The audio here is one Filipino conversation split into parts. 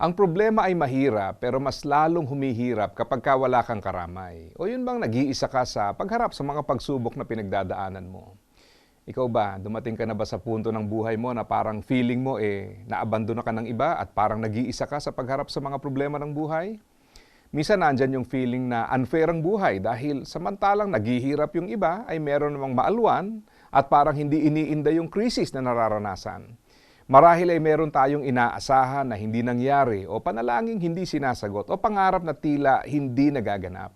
Ang problema ay mahirap pero mas lalong humihirap kapag ka wala kang karamay. O yun bang nag-iisa ka sa pagharap sa mga pagsubok na pinagdadaanan mo? Ikaw ba, dumating ka na ba sa punto ng buhay mo na parang feeling mo eh naabandona ka ng iba at parang nag-iisa ka sa pagharap sa mga problema ng buhay? Minsan nandyan yung feeling na unfair ang buhay dahil samantalang naghihirap yung iba ay meron namang maalwan at parang hindi iniinda yung krisis na nararanasan. Marahil ay meron tayong inaasahan na hindi nangyari o panalangin hindi sinasagot o pangarap na tila hindi nagaganap.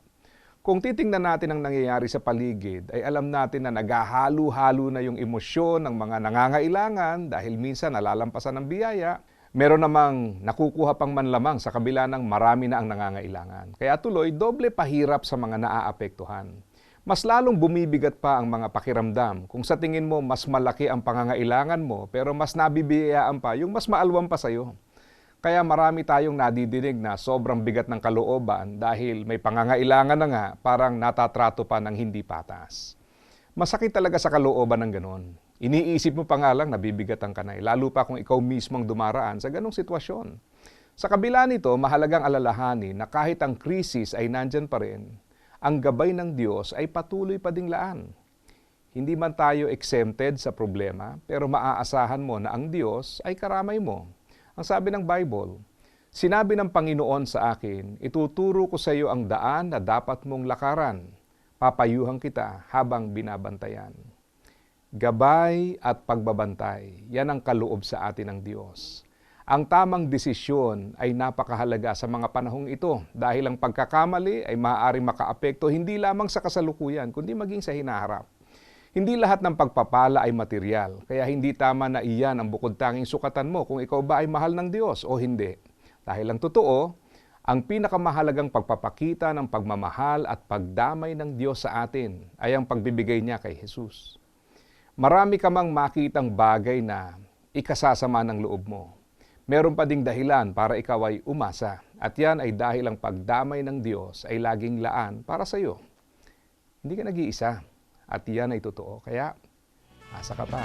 Kung titingnan natin ang nangyayari sa paligid, ay alam natin na naghahalo-halo na yung emosyon ng mga nangangailangan dahil minsan nalalampasan ng biyaya. Meron namang nakukuha pang manlamang sa kabila ng marami na ang nangangailangan. Kaya tuloy, doble pahirap sa mga naaapektuhan mas lalong bumibigat pa ang mga pakiramdam kung sa tingin mo mas malaki ang pangangailangan mo pero mas nabibiyayaan pa yung mas maalwan pa sa'yo. Kaya marami tayong nadidinig na sobrang bigat ng kalooban dahil may pangangailangan na nga parang natatrato pa ng hindi patas. Masakit talaga sa kalooban ng ganon. Iniisip mo pa nga lang nabibigatan ka na, eh, lalo pa kung ikaw mismo ang dumaraan sa ganong sitwasyon. Sa kabila nito, mahalagang alalahanin na kahit ang krisis ay nandyan pa rin, ang gabay ng Diyos ay patuloy pa ding laan. Hindi man tayo exempted sa problema, pero maaasahan mo na ang Diyos ay karamay mo. Ang sabi ng Bible, Sinabi ng Panginoon sa akin, ituturo ko sa iyo ang daan na dapat mong lakaran. Papayuhan kita habang binabantayan. Gabay at pagbabantay, yan ang kaloob sa atin ng Diyos. Ang tamang desisyon ay napakahalaga sa mga panahong ito dahil ang pagkakamali ay maaaring makaapekto hindi lamang sa kasalukuyan kundi maging sa hinaharap. Hindi lahat ng pagpapala ay material, kaya hindi tama na iyan ang bukod tanging sukatan mo kung ikaw ba ay mahal ng Diyos o hindi. Dahil ang totoo, ang pinakamahalagang pagpapakita ng pagmamahal at pagdamay ng Diyos sa atin ay ang pagbibigay niya kay Jesus. Marami ka mang makitang bagay na ikasasama ng loob mo meron pa ding dahilan para ikaw ay umasa. At yan ay dahil ang pagdamay ng Diyos ay laging laan para sa iyo. Hindi ka nag-iisa. At yan ay totoo. Kaya, asa ka pa.